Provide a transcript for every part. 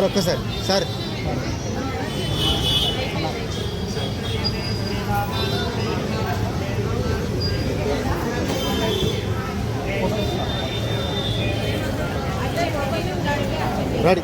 Sir ఒక్కసారి sir. Ready.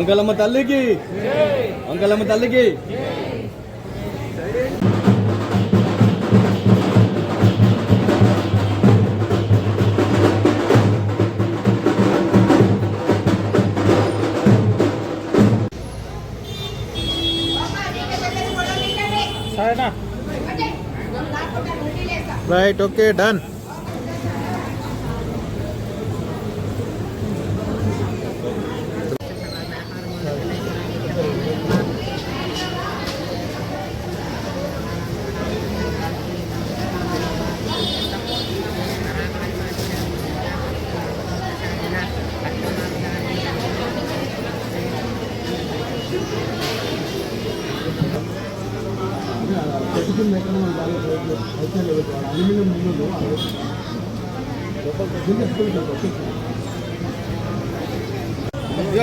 Mangalamma తల్లికి మంగళమ్మ తల్లికి రైట్ ఓకే డన్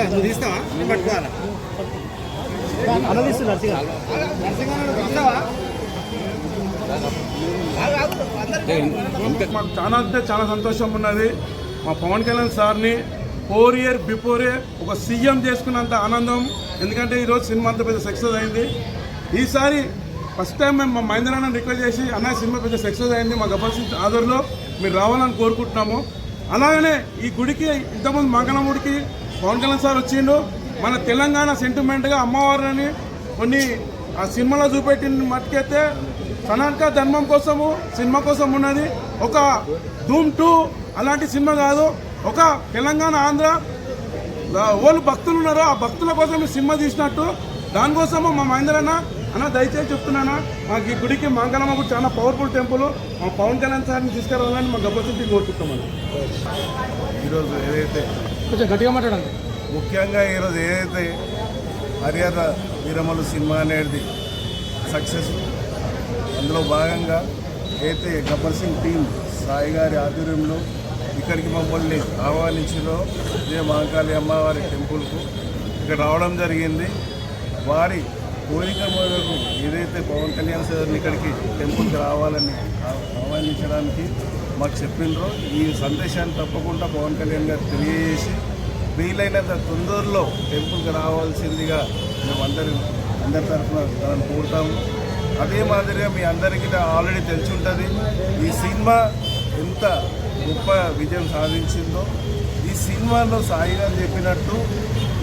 నువ్వు తీస్తావా నేను పట్టుకోవాలా మాకు చాలా అంటే చాలా సంతోషం ఉన్నది. మా పవన్ కళ్యాణ్ సార్ని ఫోర్ ఇయర్ బిఫోరే ఒక సీఎం చేసుకున్నంత ఆనందం. ఎందుకంటే ఈరోజు సినిమా అంత పెద్ద సక్సెస్ అయింది. ఈసారి ఫస్ట్ టైం మేము మా మహేంద్ర రిక్వెస్ట్ చేసి అన్న సినిమా పెద్ద సక్సెస్ అయింది మా గబ్బర్ సింగ్ ఆదర్లో మీరు రావాలని కోరుకుంటున్నాము. అలాగనే ఈ గుడికి ఇంతకుముందు మంగళముడికి పవన్ కళ్యాణ్ సార్ వచ్చిండు. మన తెలంగాణ సెంటిమెంట్గా అమ్మవారిని కొన్ని ఆ సినిమాలో చూపెట్టిన మట్టుకైతే సనాక ధర్మం కోసము సినిమా కోసం ఉన్నది. ఒక ధూమ్ టూ అలాంటి సినిమా కాదు. ఒక తెలంగాణ ఆంధ్ర వాళ్ళు భక్తులు ఉన్నారో? ఆ భక్తుల కోసం సినిమా తీసినట్టు. దానికోసము మా మహేంద్ర అన్న అన్న దయచేసి చెప్తున్నానా మాకు ఈ గుడికి మంగళమ్మ గుడి చాలా పవర్ఫుల్ టెంపుల్ మా పవన్ కళ్యాణ్ సార్ని తీసుకురావాలని మా గబ్బసింటి కోరుకుంటామని ఈరోజు ఏదైతే కొంచెం గట్టిగా మాట్లాడండి. ముఖ్యంగా ఈరోజు ఏదైతే హరిహర వీరమలు సినిమా అనేది సక్సెస్ అందులో భాగంగా అయితే గబ్బర్ సింగ్ టీం సాయి గారి ఆధ్వర్యంలో ఇక్కడికి మమ్మల్ని ఆహ్వానించినో ఇదే మహంకాళి అమ్మవారి టెంపుల్కు. ఇక్కడ రావడం జరిగింది. వారి కోరిక మేరకు ఏదైతే పవన్ కళ్యాణ్ సార్ని ఇక్కడికి టెంపుల్కి రావాలని ఆహ్వానించడానికి మాకు చెప్పినరో ఈ సందేశాన్ని తప్పకుండా పవన్ కళ్యాణ్ గారు తెలియజేసి వీలైనంత తొందరలో టెంపుల్కి రావాల్సిందిగా మేము అందరి అందరి తరఫున తనను కోరుతాము. అదే మాదిరిగా మీ అందరికీ ఆల్రెడీ తెలిసి ఉంటుంది. ఈ సినిమా ఎంత గొప్ప విజయం సాధించిందో ఈ సినిమాలో సాయి గారు చెప్పినట్టు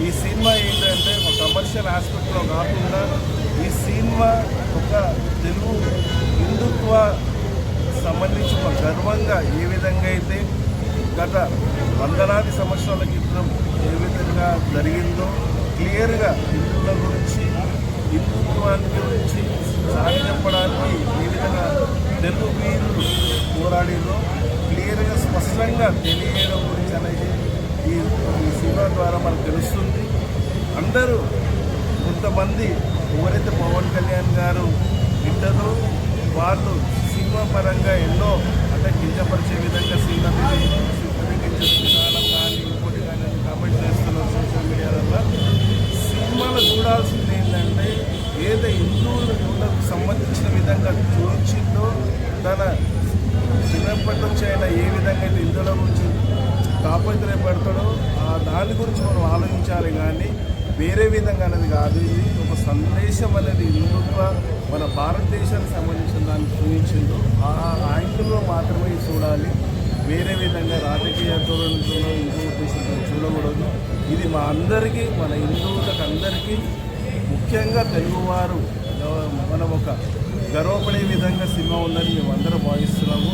ఈ సినిమా ఏంటంటే ఒక కమర్షియల్ ఆస్పెక్ట్లో కాకుండా ఈ సినిమా ఒక తెలుగు హిందుత్వ సంబంధించి ఒక గర్వంగా ఏ విధంగా అయితే గత వందలాది సంవత్సరాల క్రితం ఏ విధంగా జరిగిందో క్లియర్గా హిందువుల గురించి హిందుత్వాన్ని గురించి సాగి చెప్పడానికి ఏ విధంగా తెలుగు వీరులు పోరాడిలో క్లియర్గా స్పష్టంగా తెలియడం గురించి అనేది ఈ ఈ సినిమా ద్వారా మనకు తెలుస్తుంది. అందరూ కొంతమంది ఎవరైతే పవన్ కళ్యాణ్ గారు వింటారో వాళ్ళు సినిమా పరంగా ఎన్నో అంటే కించపరిచే గురించి మనం ఆలోచించాలి కానీ వేరే విధంగా అనేది కాదు. ఇది ఒక సందేశం అనేది హిందుత్వ మన భారతదేశానికి సంబంధించిన దాన్ని చూపించిందో ఆ యాంగిల్లో మాత్రమే చూడాలి. వేరే విధంగా రాజకీయ ధోరణిలో ఇంకో ఉద్దేశంతో చూడకూడదు. ఇది మా అందరికీ మన హిందువులకు అందరికీ ముఖ్యంగా తెలుగువారు ఆ, మనం ఒక గర్వపడే విధంగా సినిమా ఉందని మేము అందరం భావిస్తున్నాము.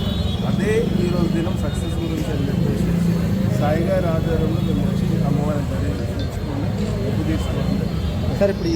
అదే ఈరోజు దినం సక్సెస్ గురించి అని చెప్పేసి సాయిగారి ఆధారంలో మేము సార్ ఇప్పుడు